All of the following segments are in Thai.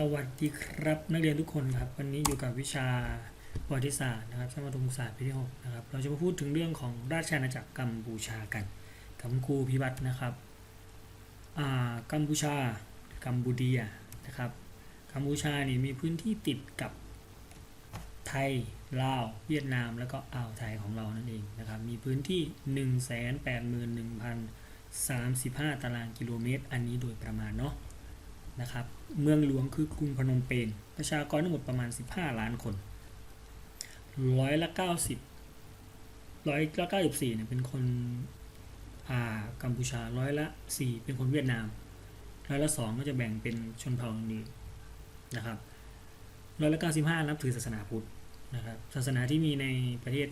สวัสดีครับ นักเรียนทุกคนครับ วันนี้อยู่กับวิชาประวัติศาสตร์นะครับชั้นประถมศึกษาปีที่6นะครับเราจะมาพูดถึงเรื่องของราชอาณาจักรกัมพูชากันกับคุณครูพิบัตินะครับอ่ากัมพูชา กัมบูเดียนะครับกัมพูชานี่มีพื้นที่ติดกับไทยลาวเวียดนาม แล้วก็อ่าวไทยของเรานั่นเองนะครับมีพื้นที่ 181,035 ตารางกิโลเมตร อันนี้โดยประมาณเนาะ นะครับ เมืองหลวงคือกรุงพนมเปญ ประชากรทั้งหมดประมาณ 15 ล้านคนร้อยละ90ร้อยละ94เนี่ยเป็นคนอ่ากัมพูชาร้อยละ4เป็นคนเวียดนามร้อยละ2ก็จะแบ่งเป็นชนเผ่าอื่นๆนะครับร้อยละ95นับถือศาสนาพุทธนะครับ ศาสนาที่มีในประเทศ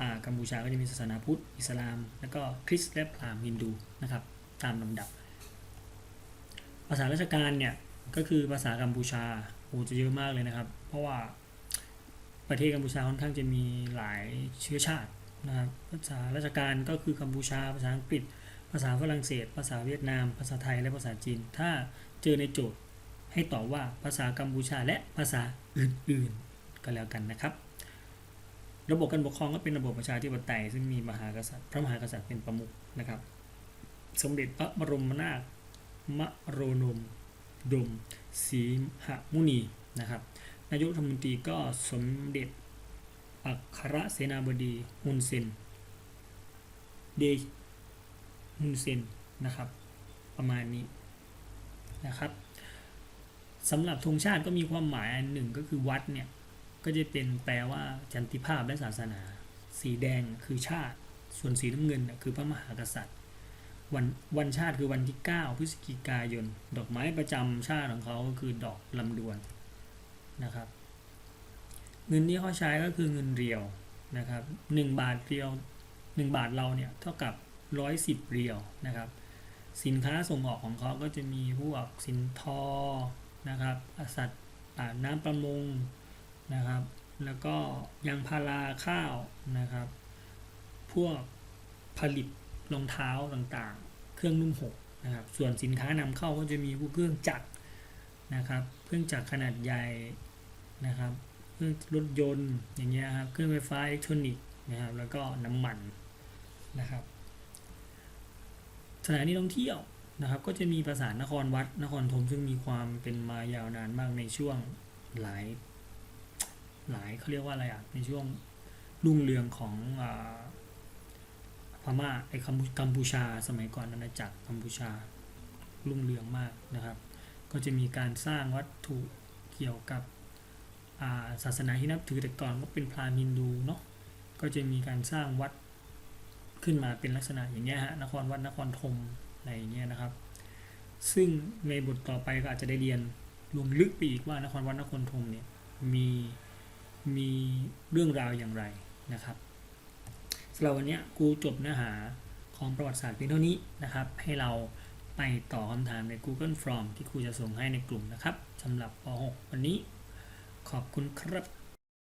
อ่ากัมพูชาก็จะมีศาสนาพุทธ อิสลาม แล้วก็คริสต์และพราหมณ์ฮินดูนะครับ ตามลำดับ ภาษาราชการเนี่ยก็คือภาษากัมพูชาโอ้จะเยอะมากเลยนะครับ เพราะว่าประเทศกัมพูชาค่อนข้างจะมีหลายเชื้อชาตินะครับภาษาราชการก็คือกัมพูชา ภาษาอังกฤษ ภาษาฝรั่งเศส ภาษาเวียดนาม ภาษาไทยและภาษาจีน ถ้าเจอในโจทย์ให้ตอบว่าภาษากัมพูชาและภาษาอื่นๆก็แล้วกันนะครับ ระบบการปกครองก็เป็นระบบประชาธิปไตยซึ่งมีมหากษัตริย์ พระมหากษัตริย์เป็นประมุขนะครับ สมเด็จพระบรมนาถ มโรนม ดมศรีหมุนีนะครับ นายกรัฐมนตรีก็สมเด็จ อัครเสนาบดีฮุนเซน เดชฮุนเซนนะครับ ประมาณนี้นะครับสำหรับธงชาติก็มีความหมายอันหนึ่งก็คือวัดเนี่ย ก็จะเป็นแปลว่าจันติภาพและศาสนา สีแดงคือชาติ ส่วนสีน้ำเงินคือพระมหากษัตริย์ วันวันชาติคือวันที่ 9 พฤศจิกายน ดอกไม้ประจำชาติของเขาก็คือดอกลำดวนนะครับ เงินที่เขาใช้ก็คือเงินเรียวนะครับ1บาทเรียว 1 บาทเราเนี่ยเท่ากับ 110 เรียวนะครับ สินค้าส่งออกของเขาก็จะมีพวกสินทอนะครับอสัตว์น้ำประมงนะครับ แล้วก็ยางพาราข้าวนะครับ พวกผลิต รองเท้าต่างๆ เครื่องนุ่มห่มนะครับส่วนสินค้านำเข้าก็จะมีพวกเครื่องจักรนะครับ เครื่องจักรขนาดใหญ่นะครับ เครื่องรถยนต์อย่างเงี้ยครับ เครื่องไฟฟ้าอิเล็กทรอนิกส์นะครับ แล้วก็น้ำมันนะครับ สถานที่ท่องเที่ยวนะครับ ก็จะมีปราสาทนครวัดนครธมซึ่งมีความเป็นมายาวนานมากในช่วงหลายหลายเขาเรียกว่าอะไรอะในช่วงรุ่งเรืองของอ พม่าไอ้กัมพูกัมพูชา สมัยก่อนอาณาจักรกัมพูชารุ่งเรืองมากนะครับ ก็จะมีการสร้างวัตถุเกี่ยวกับาศาสนาที่นับถือแต่ก่อนก็เป็นพราหมณ์ฮินดูเนาะก็จะมีการสร้างวัดขึ้นมาเป็นลักษณะอย่างเงี้ยฮะนครวัดนครธมอะไรอย่างเงี้ยนะครับ ซึ่งในบทต่อไปก็อาจจะได้เรียนลงลึกไปอีกว่านครวัดนครธมเนี่ยมีมีเรื่องราวอย่างไรนะครับ สำหรับวันนี้กูจบเนื้อหาของประวัติศาสตร์เพียงเท่านี้นะครับ ให้เราไปต่อบคำถามใน Google Form ที่ครูจะส่งให้ในกลุ่มนะครับสำหรับป .6 วันนี้ขอบคุณครับ